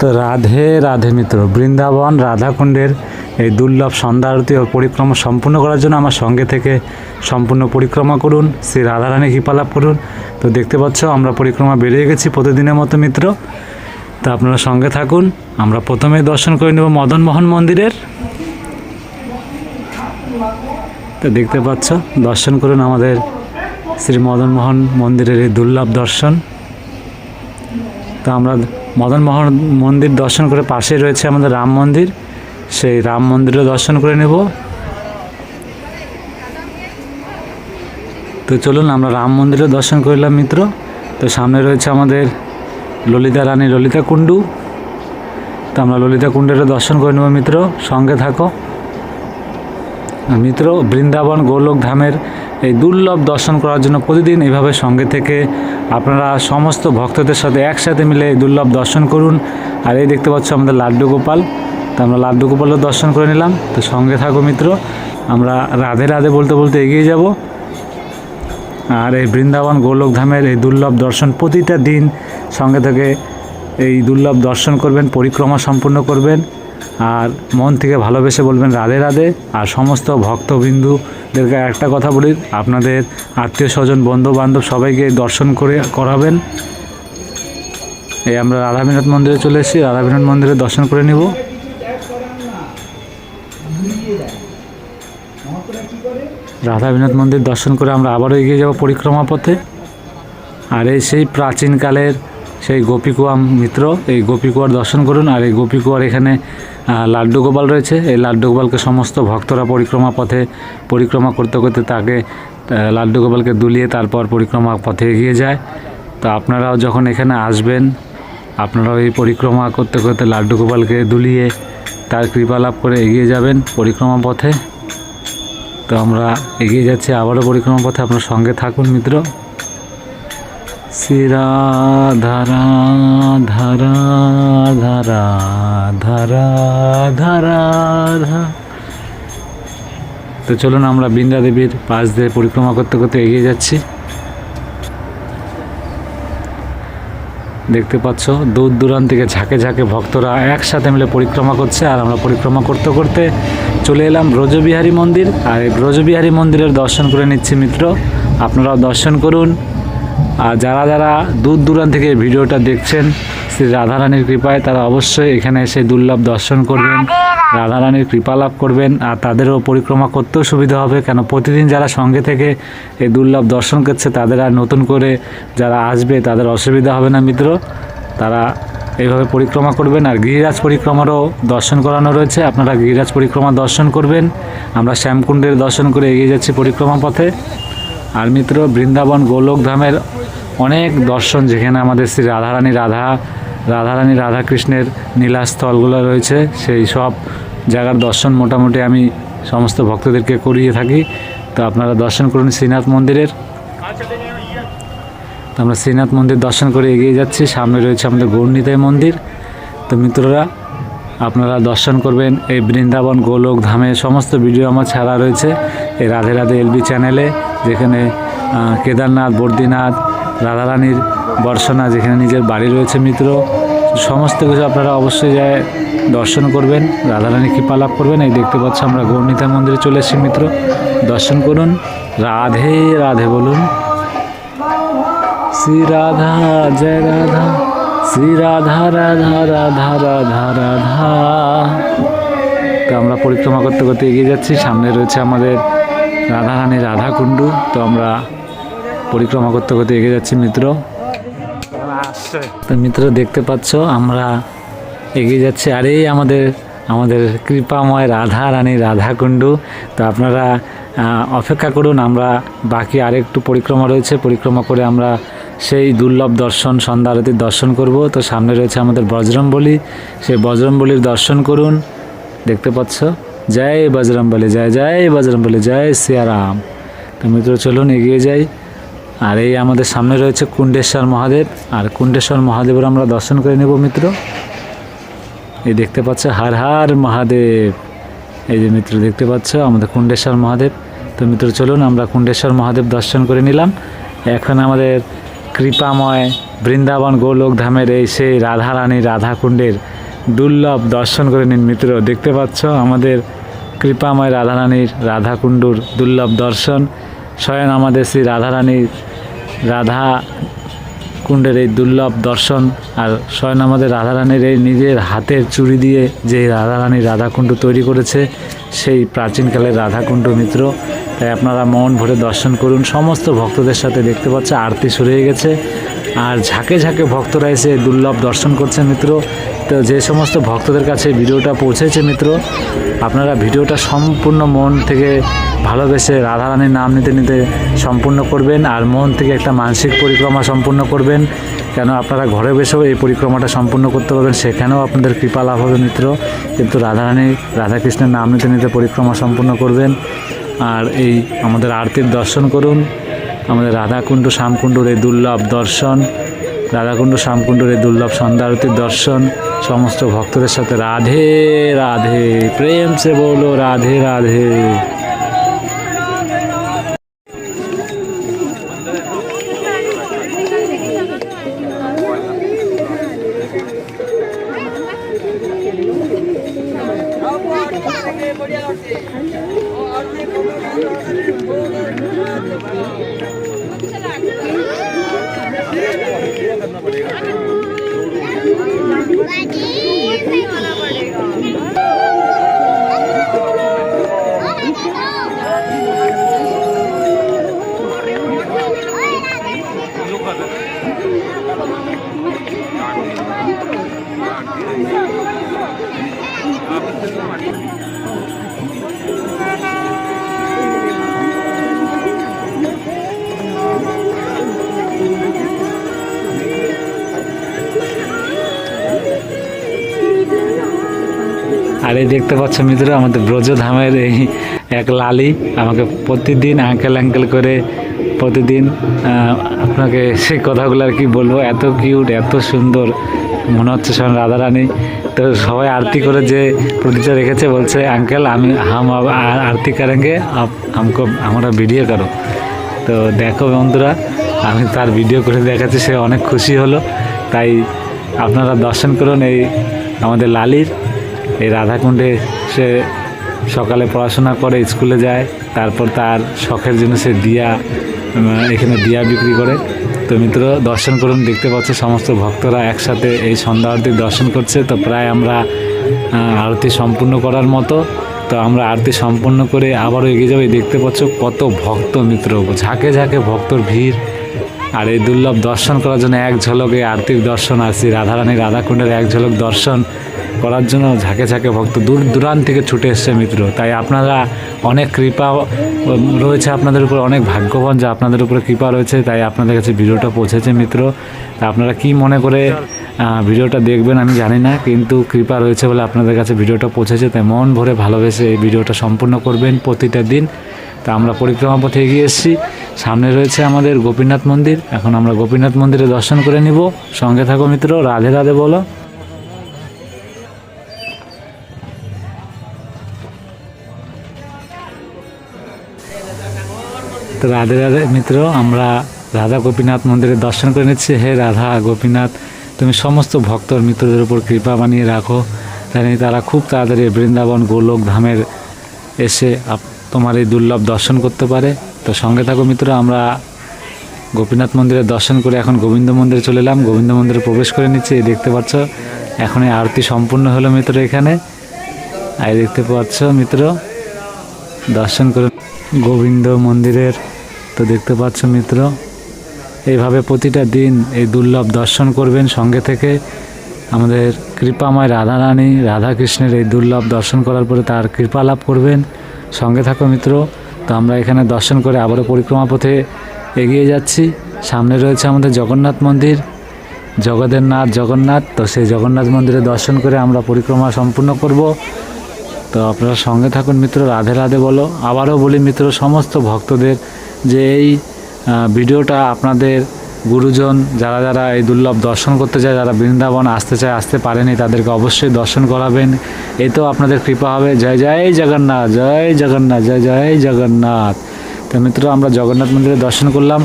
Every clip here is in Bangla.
তো রাধে রাধে মিত্র। বৃন্দাবন, রাধাকুণ্ডের এই দুর্লভ সন্ধ্যা আরতি ও পরিক্রমা সম্পূর্ণ করার জন্য আমার সঙ্গে থেকে সম্পূর্ণ পরিক্রমা করুন। শ্রী রাধারানী কৃপা লাভ করুন। তো দেখতে পাচ্ছ, আমরা পরিক্রমা বেরিয়ে গেছি প্রতিদিনের মতো মিত্র। তা আপনারা সঙ্গে থাকুন। আমরা প্রথমে দর্শন করে নেব মদনমোহন মন্দিরের। তো দেখতে পাচ্ছ, দর্শন করুন আমাদের শ্রী মদনমোহন মন্দিরের এই দুর্লভ দর্শন। তো আমরা মদনমোহন মন্দির দর্শন করে পাশে রয়েছে আমাদের রাম মন্দির। সেই রাম মন্দিরও দর্শন করে নেব। তো চলুন, আমরা রাম মন্দিরও দর্শন করলাম মিত্র। তো সামনে রয়েছে আমাদের ললিতা রানী ললিতা কুণ্ডু। তো আমরা ললিতা কুণ্ডেরও দর্শন করে নেব মিত্র। সঙ্গে থাকো। মিত্র, বৃন্দাবন গোলক ধামের এই দুর্লভ দর্শন করার জন্য প্রতিদিন এইভাবে সঙ্গে থেকে আপনারা সমস্ত ভক্তদের সাথে একসাথে মিলে এই দুর্লভ দর্শন করুন। আর এই দেখতে পাচ্ছ আমাদের লাড্ডু গোপাল। তো আমরা লাড্ডু গোপালও দর্শন করে নিলাম। তো সঙ্গে থাকো মিত্র, আমরা রাধে রাধে বলতে বলতে এগিয়ে যাব। আর এই বৃন্দাবন গোলক ধামের এই দুর্লভ দর্শন প্রতিটা দিন সঙ্গে থেকে এই দুর্লভ দর্শন করবেন, পরিক্রমা সম্পূর্ণ করবেন। আর মন থেকে ভালোবেসে বলবেন রাধে রাধে আর সমস্ত ভক্তবিন্দুদেরকে একটা কথা বলি, আপনাদের আত্মীয় স্বজন বন্ধু বান্ধব সবাইকে দর্শন করে করাবেন। এই আমরা রাধাবিনোদ মন্দিরে চলে এসেছি, রাধাবিনোদ মন্দিরে দর্শন করে নিব। রাধা বিনোদ মন্দির দর্শন করে আমরা আবারও এগিয়ে যাব পরিক্রমা পথে। আর এই সেই প্রাচীনকালের সেই গোপীকুয়া মিত্র, এই গোপীকুয়ার দর্শন করুন। আর এই গোপীকুয়ার এখানে লাড্ডু গোপাল রয়েছে। এই লাড্ডু গোপালকে সমস্ত ভক্তরা পরিক্রমা পথে পরিক্রমা করতে করতে তাকে লাড্ডু গোপালকে দুলিয়ে তারপর পরিক্রমা পথে এগিয়ে যায়। তো আপনারাও যখন এখানে আসবেন, আপনারাও এই পরিক্রমা করতে করতে লাড্ডু গোপালকে দুলিয়ে তার কৃপা লাভ করে এগিয়ে যাবেন পরিক্রমা পথে। তো আমরা এগিয়ে যাচ্ছি আবারও পরিক্রমা পথে। আপনার সঙ্গে থাকুন মিত্র। শ্রীরা ধারা ধারা ধারা ধারা ধারা তো চলুন আমরা বৃন্দা দেবীর পাশ দিয়ে পরিক্রমা করতে করতে এগিয়ে যাচ্ছি। দেখতে পাচ্ছ, দূর দূরান্ত থেকে ঝাঁকে ঝাঁকে ভক্তরা একসাথে মিলে পরিক্রমা করছে আর আমরা পরিক্রমা করতে করতে চলে এলাম ব্রজবিহারী মন্দির। আর এই ব্রজবিহারী মন্দিরের দর্শন করে নিচ্ছি মিত্র। আপনারাও দর্শন করুন। আর যারা যারা দূর দূরান্ত থেকে ভিডিওটা দেখছেন শ্রী রাধারানীর কৃপায় তারা অবশ্যই এখানে এসে দুর্লভ দর্শন করবেন রাধারানীর কৃপা লাভ করবেন আর তাদেরও পরিক্রমা করতেও সুবিধা হবে। কেন প্রতিদিন যারা সঙ্গে থেকে এই দুর্লভ দর্শন করছে তাদের আর নতুন করে যারা আসবে তাদের অসুবিধা হবে না মিত্র। তারা এইভাবে পরিক্রমা করবেন আর গিরিরাজ পরিক্রমারও দর্শন করানো রয়েছে। আপনারা গিরিরাজ পরিক্রমা দর্শন করবেন। আমরা শ্যামকুণ্ডের দর্শন করে এগিয়ে যাচ্ছি পরিক্রমা পথে। আর মিত্র, বৃন্দাবন গোলক ধামের অনেক দর্শন যেখানে আমাদের শ্রী রাধারানী রাধা, রাধারানী রাধাকৃষ্ণের নীলাস্থলগুলো রয়েছে, সেই সব জায়গার দর্শন মোটামুটি আমি সমস্ত ভক্তদেরকে করিয়ে থাকি। তো আপনারা দর্শন করুন শ্রীনাথ মন্দিরের। তো আমরা শ্রীনাথ মন্দির দর্শন করে এগিয়ে যাচ্ছি। সামনে রয়েছে আমাদের গৌরনীতাই মন্দির। তো মিত্ররা, আপনারা দর্শন করবেন এই বৃন্দাবন গোলক ধামে সমস্ত ভিডিও আমার ছাড়া রয়েছে। এই রাধে রাধে এলবি চ্যানেলে। যেখানে কেদারনাথ, বদ্রীনাথ, রাধারানীর বর্ষনা যেখানে নিজের বাড়ি রয়েছে মিত্র, সমস্ত কিছু আপনারা অবশ্যই যায় দর্শন করবেন। রাধারানী কৃপা লাভ করবেন। এই দেখতে পাচ্ছ আমরা গৌরনীতা মন্দিরে চলে এসেছি মিত্র। দর্শন করুন। রাধে রাধে বলুন। শ্রী রাধা, জয় রাধা। শ্রী রাধা রাধা রাধা রাধা রাধা। তো আমরা পরিক্রমা করতে করতে এগিয়ে যাচ্ছি। সামনে রয়েছে আমাদের রাধারানী রাধা কুণ্ডু তো আমরা পরিক্রমা করতে করতে এগিয়ে যাচ্ছি মিত্র। তো মিত্র, দেখতে পাচ্ছ, আমরা এগিয়ে যাচ্ছি। আর এই আমাদের আমাদের কৃপাময় রাধা রানী রাধা কুণ্ডু তো আপনারা অপেক্ষা করুন, আমরা বাকি আরেকটু পরিক্রমা রয়েছে। পরিক্রমা করে আমরা সেই দুর্লভ দর্শন সন্ধ্যা আরতির দর্শন করব। তো সামনে রয়েছে আমাদের বজরংবলী। সেই বজরংবলীর দর্শন করুন। দেখতে পাচ্ছ? জয় বজরংবলী জয় জয় বজরংবলী জয় সিয়ারাম। তো মিত্র, চলুন এগিয়ে যাই। আর এই আমাদের সামনে রয়েছে কুণ্ডেশ্বর মহাদেব। আর কুণ্ডেশ্বর মহাদেবের আমরা দর্শন করে নেব, মিত্র। এই দেখতে পাচ্ছ, হার হার মহাদেব। এই যে মিত্র, দেখতে পাচ্ছ আমাদের কুণ্ডেশ্বর মহাদেব। তো মিত্র, চলুন আমরা কুণ্ডেশ্বর মহাদেব দর্শন করে নিলাম। এখন আমাদের কৃপাময় বৃন্দাবন গোলোক ধামের এই সেই রাধারানী রাধাকুণ্ডের দুর্লভ দর্শন করে নিন মিত্র। দেখতে পাচ্ছ আমাদের কৃপাময় রাধারানীর রাধাকুণ্ডুর দুর্লভ দর্শন। স্বয়ং আমাদের শ্রী রাধারানীর রাধা কুণ্ডের এই দুর্লভ দর্শন আর স্বয়ং আমাদের রাধারানীর এই নিজের হাতের চুড়ি দিয়ে যে রাধারানী রাধাকুণ্ড তৈরি করেছে, সেই প্রাচীনকালের রাধাকুণ্ড মিত্র। তাই আপনারা মন ভরে দর্শন করুন। সমস্ত ভক্তদের সাথে দেখতে পাচ্ছে আরতি শুরু হয়ে গেছে। আর ঝাঁকে ঝাঁকে ভক্তরা এসে দুর্লভ দর্শন করছে মিত্র। তো যে সমস্ত ভক্তদের কাছে ভিডিওটা পৌঁছেছে মিত্র, আপনারা ভিডিওটা সম্পূর্ণ মন থেকে ভালোবেসে রাধারানীর নাম নিতে নিতে সম্পূর্ণ করবেন আর মন থেকে একটা মানসিক পরিক্রমা সম্পূর্ণ করবেন। কেন আপনারা ঘরে বসেও এই পরিক্রমাটা সম্পূর্ণ করতে পারবেন, সেখানেও আপনাদের কৃপা লাভ হবে মিত্র। কিন্তু রাধারানী, রাধাকৃষ্ণের নাম নিতে নিতে পরিক্রমা সম্পূর্ণ করবেন। আর এই আমাদের আরতির দর্শন করুন। আমাদের রাধাকুণ্ড শ্যামকুণ্ড এই দুর্লভ দর্শন, রাধাকুণ্ড শ্যামকুণ্ডুর এই দুর্লভ সন্ধ্যা আরতির দর্শন, সমস্ত ভক্তদের সাথে রাধে রাধে, প্রেম সে বলো রাধে রাধে। ਕਰਨਾ ਪੜੇਗਾ। আর এই দেখতে পাচ্ছ মিত্র, আমাদের ব্রজধামের এই এক লালি আমাকে প্রতিদিন আঙ্কেল আঙ্কেল করে প্রতিদিন আপনাকে সেই কথাগুলো আর কি বলব, এত কিউট এত সুন্দর। মনে হচ্ছে স্বয়ং রাধারানী। তো সবাই আরতি করে যে প্রতিটা রেখেছে বলছে আঙ্কেল আমি, হাম আরতি করেঙ্গে আমকো, আমরা ভিডিও করো। তো দেখো বন্ধুরা, আমি তার ভিডিও করে দেখাচ্ছি, সে অনেক খুশি হলো। তাই আপনারা দর্শন করুন এই আমাদের লালির। এই রাধাকুণ্ডে সে সকালে পড়াশোনা করে, স্কুলে যায়, তারপর তার শখের জন্য সে দিয়া এখানে দিয়া বিক্রি করে। তো মিত্র, দর্শন করুন, দেখতে পাচ্ছি সমস্ত ভক্তরা একসাথে এই সন্ধ্যা আরতি দর্শন করছে। তো প্রায় আমরা আরতি সম্পূর্ণ করার মতো। তো আমরা আরতি সম্পূর্ণ করে আবারও এগিয়ে যাব। দেখতে পাচ্ছ কত ভক্ত মিত্র, ঝাঁকে ঝাঁকে ভক্তর ভিড়। আর এই দুর্লভ দর্শন করার জন্য এক ঝলকে আরতির দর্শন শ্রী রাধারানী রাধাকুণ্ডের এক ঝলক দর্শন। করার জন্য ঝাঁকে ঝাঁকে ভক্ত দূর দূরান্ত থেকে ছুটে এসছে মিত্র। তাই আপনারা অনেক কৃপা রয়েছে আপনাদের উপর, অনেক ভাগ্যবান যে আপনাদের উপরে কৃপা রয়েছে, তাই আপনাদের কাছে ভিডিওটা পৌঁছেছে মিত্র। তা আপনারা কি মনে করে ভিডিওটা দেখবেন আমি জানি না, কিন্তু কৃপা রয়েছে বলে আপনাদের কাছে ভিডিওটা পৌঁছেছে, তাই মন ভরে ভালোবেসে এই ভিডিওটা সম্পূর্ণ করবেন প্রতিটা দিন। তা আমরা পরিক্রমা পথে এগিয়ে এসেছি। সামনে রয়েছে আমাদের গোপীনাথ মন্দির। এখন আমরা গোপীনাথ মন্দিরে দর্শন করে নিব। সঙ্গে থাকো মিত্র, রাধে রাধে বলো। তো রাধে রাধে মিত্র, আমরা রাধা গোপীনাথ মন্দিরে দর্শন করে নিচ্ছি। হে রাধা গোপীনাথ, তুমি সমস্ত ভক্তর মিত্রদের উপর কৃপা বানিয়ে রাখো। জানি তারা খুব তাড়াতাড়ি বৃন্দাবন গোলক ধামের এসে তোমার এই দুর্লভ দর্শন করতে পারে। তো সঙ্গে থাকো মিত্র, আমরা গোপীনাথ মন্দিরে দর্শন করে এখন গোবিন্দ মন্দিরে চলে এলাম। গোবিন্দ মন্দিরে প্রবেশ করে নিচ্ছি, এই দেখতে পাচ্ছ। এখন এই আরতি সম্পূর্ণ হলো মিত্র এখানে। আর দেখতে পাচ্ছ মিত্র, দর্শন করে গোবিন্দ মন্দিরের তো দেখতে পাচ্ছ মিত্র, এইভাবে প্রতিটা দিন এই দুর্লভ দর্শন করবেন। সঙ্গে থেকে আমাদের কৃপাময় রাধারানী রাধাকৃষ্ণের এই দুর্লভ দর্শন করার পরে তার কৃপা লাভ করবেন। সঙ্গে থাকো মিত্র, তো আমরা এখানে দর্শন করে আবারও পরিক্রমা পথে এগিয়ে যাচ্ছি। সামনে রয়েছে আমাদের জগন্নাথ মন্দির। জগদের নাথ জগন্নাথ, তো সেই জগন্নাথ মন্দিরে দর্শন করে আমরা পরিক্রমা সম্পূর্ণ করব। তো আপনারা সঙ্গে থাকুন মিত্র, রাধে রাধে বলো। আবারও বলি মিত্র, সমস্ত ভক্তদের যে এই ভিডিওটা আপনাদের গুরুজন যারা যারা এই দুর্লভ দর্শন করতে চায়, যারা বৃন্দাবন আসতে চায়, আসতে পারেনি, তাদেরকে অবশ্যই দর্শন করাবেন। এতেও আপনাদের কৃপা হবে। জয় জয় জগন্নাথ জয় জগন্নাথ, জয় জয় জগন্নাথ। তো মিত্র, আমরা জগন্নাথ মন্দিরে দর্শন করলাম।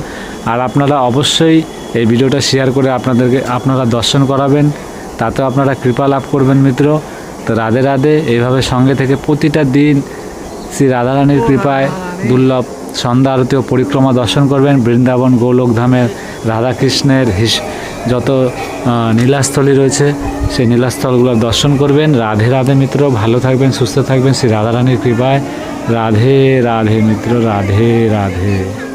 আর আপনারা অবশ্যই এই ভিডিওটা শেয়ার করে আপনাদেরকে, আপনারা দর্শন করাবেন। তাতেও আপনারা কৃপা লাভ করবেন মিত্র। তো রাধে রাধে। এইভাবে সঙ্গে থেকে প্রতিটা দিন শ্রী রাধারানীর কৃপায় দুর্লভ সন্ধ্যা আরতি ও পরিক্রমা দর্শন করবেন। বৃন্দাবন গোলকধামের রাধাকৃষ্ণের হিস, যত নীলাস্থলী রয়েছে, সেই নীলাস্থলগুলো দর্শন করবেন। রাধে রাধে মিত্র, ভালো থাকবেন, সুস্থ থাকবেন। শ্রী রাধারানীর কৃপায়। রাধে রাধে মিত্র, রাধে রাধে।